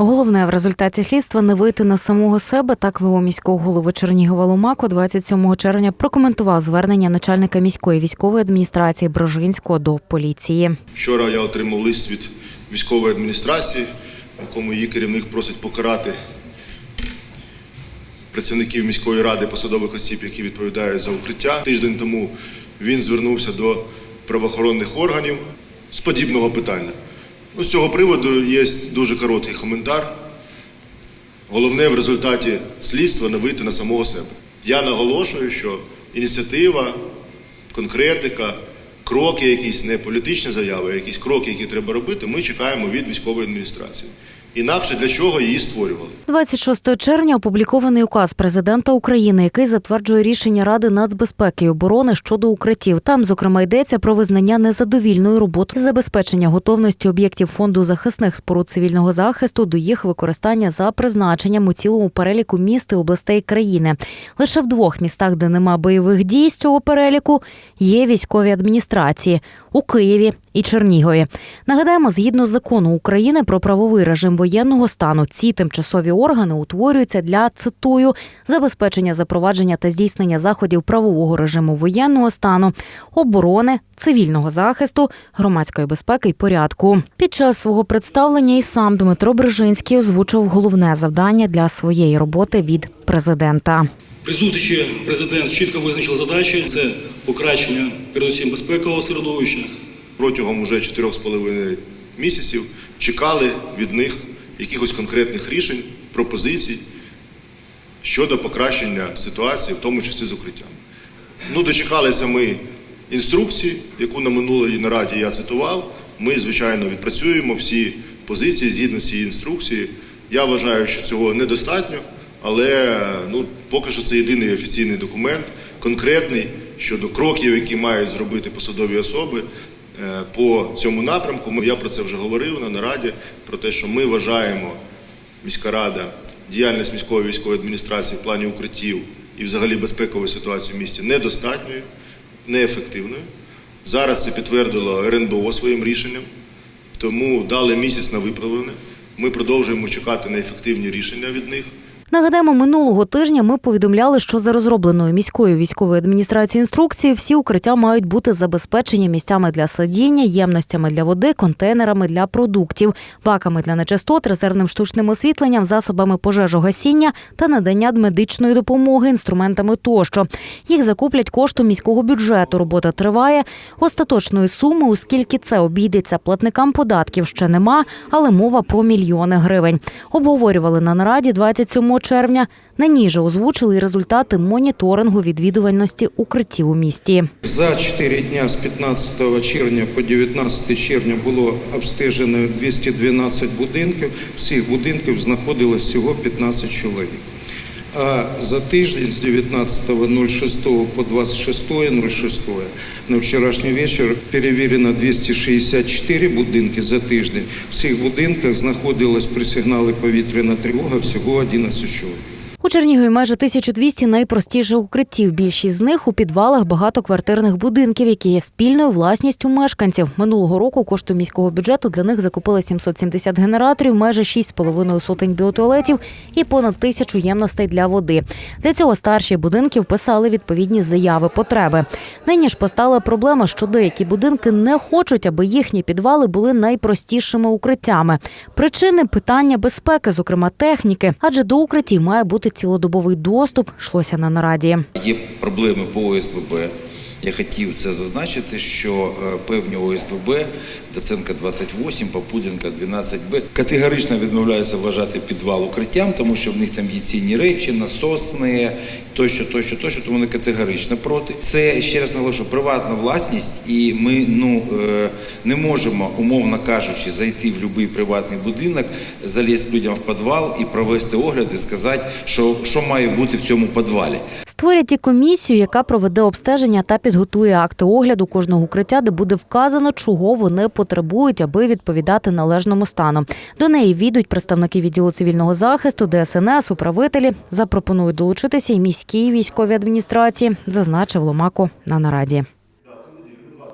Головне в результаті слідства не вийти на самого себе. Так ВО міського голови Чернігова Ломако 27 червня прокоментував звернення начальника міської військової адміністрації Брожинського до поліції. Вчора я отримав лист від військової адміністрації, в якому її керівник просить покарати працівників міської ради, посадових осіб, які відповідають за укриття. Тиждень тому він звернувся до правоохоронних органів з подібного питання. Ну, з цього приводу є дуже короткий коментар. Головне в результаті слідства не вийти на самого себе. Я наголошую, що ініціатива, конкретика, кроки, якісь не політичні заяви, а якісь кроки, які треба робити, ми чекаємо від військової адміністрації. Інакше для чого її створювали? 26 червня опублікований указ президента України, який затверджує рішення Ради нацбезпеки і оборони щодо укриттів. Там, зокрема, йдеться про визнання незадовільної роботи, забезпечення готовності об'єктів фонду захисних споруд цивільного захисту до їх використання за призначенням у цілому переліку міст і областей країни. Лише в двох містах, де нема бойових дій з цього переліку, є військові адміністрації у Києві і Чернігові. Нагадаємо, згідно закону України про правовий режим воєнного стану, ці тимчасові органи утворюються для цитую забезпечення запровадження та здійснення заходів правового режиму воєнного стану, оборони, цивільного захисту, громадської безпеки і порядку. Під час свого представлення і сам Дмитро Брижинський озвучив головне завдання для своєї роботи від президента. При зустрічі президент чітко визначив задачі: це покращення передусім безпекового середовища, Протягом уже 4,5 місяців чекали від них якихось конкретних рішень, пропозицій щодо покращення ситуації, в тому числі з укриттям. Ну, дочекалися ми інструкції, яку на минулій нараді я цитував. Ми, звичайно, відпрацюємо всі позиції згідно цієї інструкції. Я вважаю, що цього недостатньо, але ну, поки що це єдиний офіційний документ, конкретний щодо кроків, які мають зробити посадові особи е, по цьому напрямку. Я про це вже говорив на нараді, про те, що ми вважаємо, міська рада, діяльність міської військової адміністрації в плані укриттів і взагалі безпекової ситуації в місті недостатньою, неефективною. Зараз це підтвердило РНБО своїм рішенням, тому дали місяць на виправлене. Ми продовжуємо чекати на ефективні рішення від них. Нагадаємо, минулого тижня ми повідомляли, що за розробленою міською військовою адміністрацією інструкцією всі укриття мають бути забезпечені місцями для сидіння, ємностями для води, контейнерами для продуктів, баками для нечистот, резервним штучним освітленням, засобами пожежогасіння та надання медичної допомоги, інструментами тощо. Їх закуплять коштом міського бюджету. Робота триває. Остаточної суми, оскільки це обійдеться платникам податків, ще нема, але мова про мільйони гривень. Обговорювали на нараді 27 червня. На ній же озвучили результати моніторингу відвідувальності укриттів у місті. За 4 дня з 15 червня по 19 червня було обстежено 212 будинків. Всіх будинків знаходилось всього 15 чоловік. А за тиждень з 19.06 по 26.06 на вчорашній вечір перевірено 264 будинки за тиждень. В цих будинках знаходилось при сигналі повітряна тривога всього 11 чоловік. У Чернігові майже 1200 найпростіших укриттів. Більшість з них у підвалах багатоквартирних будинків, які є спільною власністю мешканців. Минулого року коштом міського бюджету для них закупили 770 генераторів, майже 6,5 сотень біотуалетів і понад тисячу ємностей для води. Для цього старші будинки вписали відповідні заяви потреби. Нині ж постала проблема, що деякі будинки не хочуть, аби їхні підвали були найпростішими укриттями. Причини питання безпеки, зокрема техніки, адже до укриттів має бути цілодобовий доступ. йшлося на нараді. Є проблеми по ОСББ. Я хотів це зазначити, що е, певні ОСББ, Доценка 28, Попуденка 12Б, категорично відмовляються вважати підвал укриттям, тому що в них там є цінні речі, насосні, тощо, тощо, тощо, тому вони категорично проти. Це ще раз наголошую, приватна власність, і ми ну е, не можемо, умовно кажучи, зайти в будь-який приватний будинок, залізти людям в підвал і провести огляд і сказати, що, що має бути в цьому підвалі. Створять і комісію, яка проведе обстеження та підготує акти огляду кожного укриття, де буде вказано, чого вони потребують, аби відповідати належному стану. До неї війдуть представники відділу цивільного захисту, ДСНС, управителі. Запропонують долучитися і міській військовій адміністрації, зазначив Ломако на нараді.